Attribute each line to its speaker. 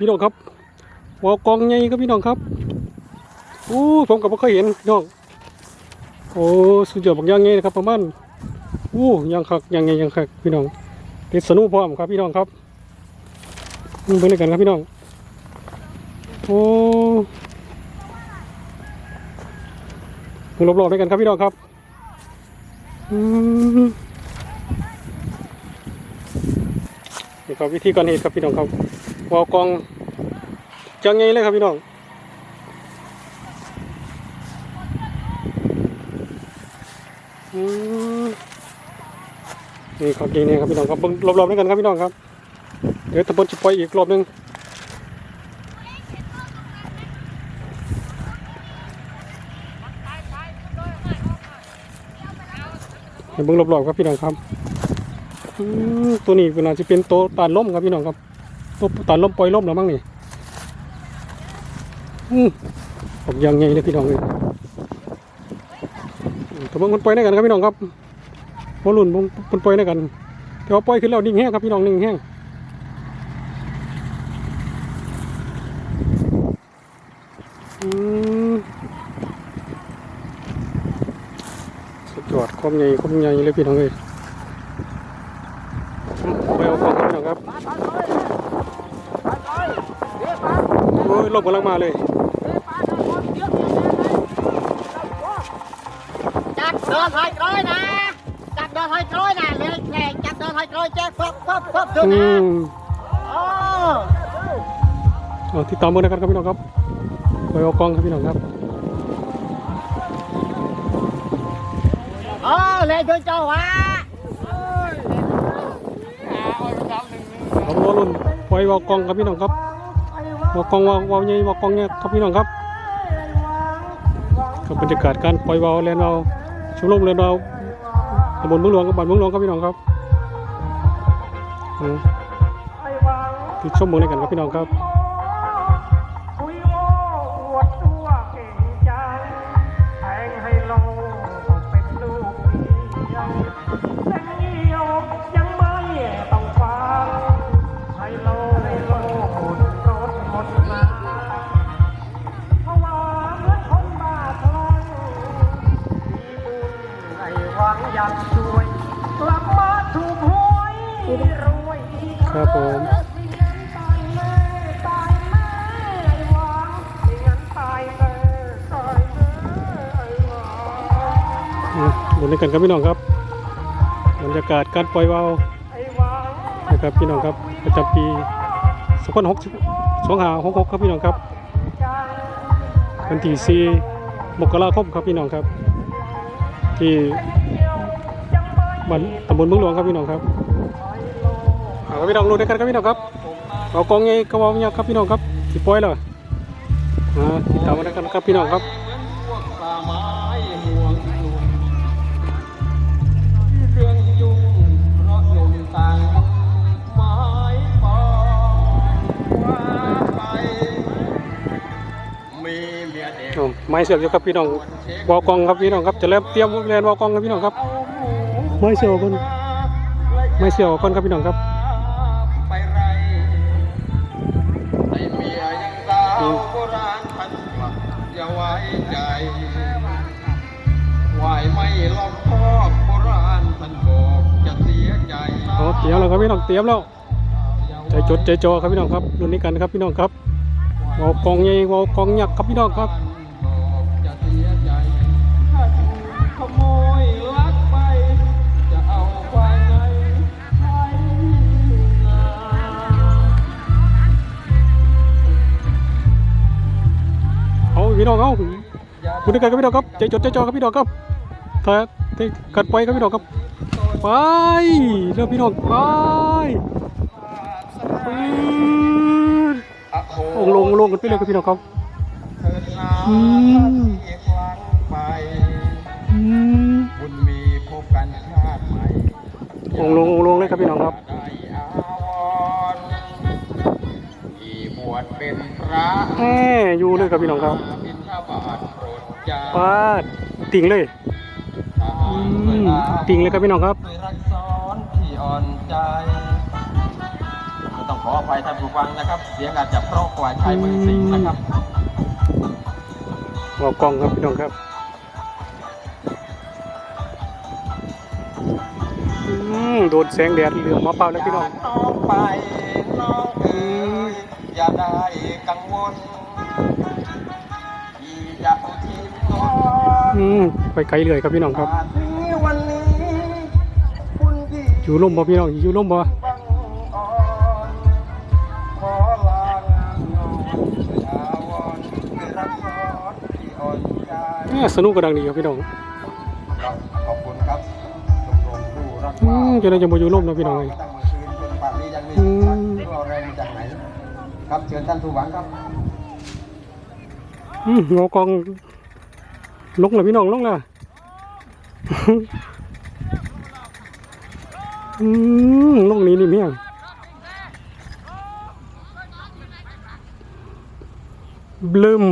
Speaker 1: พี่น้องครับวาวกองใหญ่ครับพี่น้องครับอู้ผมกับไม่เคยเห็นพี่น้องโอ้สุดยอดบักอยางไงนะครับประมาณอู้ยางคักยางไงยางคักพี่น้องติดสนุพร้อมครับพี่น้องครับมึงไปด้วยกันครับพี่น้องโอ้มึงรอบๆด้วยกันครับพี่น้องครับอืมนี่ครับวิธีการเห็ดครับพี่น้องครับ วาวกองจังไงเลยครับพี่น้องอืมนี่ขอกินนี่ครับพี่น้องครับเบิ่งรอบๆด้วยกันครับพี่น้องครับ เดี๋ยวตะบนจะปล่อยอีกรอบหนึงให้เบิ่งรอบๆครับพี่น้องครับอืมตัวนี้เป็นอาจจะเป็นโตตาลล่มครับพี่น้องครับ ตัวตาลล่มปล่อยล่มแล้วมั้งนี่อืมออกยังไงเลยพี่น้องเลยแต่บางคนปล่อยได้กันครับพี่น้องครับพอลุ่นบางคนปล่อยได้กัน แต่ว่าปล่อยขึ้นแล้วนิ่งแห้งครับพี่น้องนิ่งแห้งอืมสุดยอดความใหญ่ความใหญ่เลยพี่น้องเลย อ้ยลมกำลังมาเลย
Speaker 2: จับเดินถอยกร้อยนะจับเดินถอยกร้อยนะเลยแข่งจับเดินถอยกร้อยแจ๊คฟับฟับฟับถึง
Speaker 1: อื
Speaker 2: นะโอ้
Speaker 1: เอาติดตามมือนะครับพี่น้องครับไปเอากองครับพี่น้องครับ
Speaker 2: โอ้เลยช่วยเจ้าวะ
Speaker 1: เอาล้อรุ่นปล่อยวาวกองครับพี่น้องครับ วากองวาวาวใหญ่วากองเนี่ยครับพี่น้องครับกับบรรยากาศการปล่อยวาวแลนวาวชมรมแลนวาวตำบลเมืองหลวงกับบ้านเมืองหลวงครับพี่น้องครับอืมติดชมเมืองด้วยกันครับพี่น้องครับ
Speaker 3: ครับ
Speaker 1: ผม
Speaker 3: ตายแม่ตายแม่ไอ้หวังไม่งั้นตายแม่ตายแม่ไอ้หวัง
Speaker 1: อืมบุญด้วยกันครับพี่น้องครับบรรยากาศการปล่อยวาวนะครับพี่น้องครับประจำปีสองพันหกสองห้าหกหกครับพี่น้องครับวันที่สี่มกราคมครับพี่น้องครับ ที่บ้านตำบลเมืองหลวงครับพี่น้องครับ อาครับพี่น้องรู้ด้วยกันครับพี่น้องครับเอากองไงกระวาวเนี่ยครับพี่น้องครับสิปล่อยแล้วอ่าติดตามมาด้วยกันครับพี่น้องครับ
Speaker 4: เครื่องยุ่งเพราะหนุ่มต่างไม้ปองว่าไปมีเมียเด็ก
Speaker 1: เอาไม้เสือกอยู่ครับพี่น้องวาวกองครับพี่น้องครับจะเริ่มเตรียมแลนวาวกองครับพี่น้องครับ
Speaker 4: เอาหมู
Speaker 1: ไม้เสือกคนไม้เสือกคนครับพี่น้องครับ
Speaker 4: ใจไหวไม่ลองคอบโบราณพันบอกจะเสียใจ
Speaker 1: เอาเตรียมแล้วครับพี่น้องเตรียมแล้วใจจดใจจ่อครับพี่น้องครับรุ่นนี้กันครับพี่น้องครับวาวกองใหญ่วาวกองยักษ์ครับพี่น้องครับ
Speaker 4: เขา
Speaker 1: พี่น้องเอา คุณด้วยกันครับพี่น้องครับใจจดใจจ่อครับพี่น้องครับถ้าถ้ากัดไปครับพี่น้องครับไปเร็วพี่น้องไปปืน
Speaker 4: อะโห
Speaker 1: องลงลงกันไปเลยครับพี่น้องครับ
Speaker 4: เถิดนา
Speaker 1: อืม
Speaker 4: ที่ครั้งไป
Speaker 1: อืม
Speaker 4: บุญมีพบกันชาติใหม่
Speaker 1: องลงองลงเลยครับพี่น้องครับ
Speaker 4: ได้อาวรณ์ที่บวชเป็นพระ
Speaker 1: แหมอยู่เลยครับพี่น้องครับ
Speaker 4: บิณฑบาตโปรดจา
Speaker 1: ปาดติ่งเลย
Speaker 4: ทหารเวลา
Speaker 1: ติ่งเลยครับพี่น้องครับ
Speaker 4: ด้วยรักซ้อนที่อ่อนใจไม่ต้องขออภัยท่านผู้ฟังนะครับ เสียงอาจจะเพราะกว่าชายเมืองสิงห์นะครับ
Speaker 1: หัวกล้องครับพี่น้องครับอืมโดนแสงแดดเหลืองมาเปล่าแล้วพี่น้อง
Speaker 4: น้องไปน้องเอ๋ยอย่าได้กังวล อื
Speaker 1: มไปไกลเลยครับพี่น้องครับ
Speaker 4: ป่านนี้วันนี้คุณพี่
Speaker 1: อยู่ร่มบ่พี่น้องอยู่ร่มบ่
Speaker 4: บังอ่อนขอลางานน้องอาวรณ์ไม่รักซอสที่อ่อนใจ
Speaker 1: อ่าสนุกกระดังดีครับพี่น้อง
Speaker 4: ครับขอบคุณครับชมรมผู้รัก
Speaker 1: อื
Speaker 4: ป่าม
Speaker 1: จะได้จะบ่อยู่ร่มนะพี่น้องเอ้ย
Speaker 4: ตั้งเมื่อคืนจนป่านนี้ยังไม่
Speaker 1: อื
Speaker 4: ถึงพัก
Speaker 1: ม
Speaker 4: ไม่รู้เอาแรงมาจากไหนครับเชิญท่านผู้หวังครับ
Speaker 1: อืมหัวกล้อง ลงเลยพี่น้องลงเลยอืมลงนี้นี่เมียงบลืม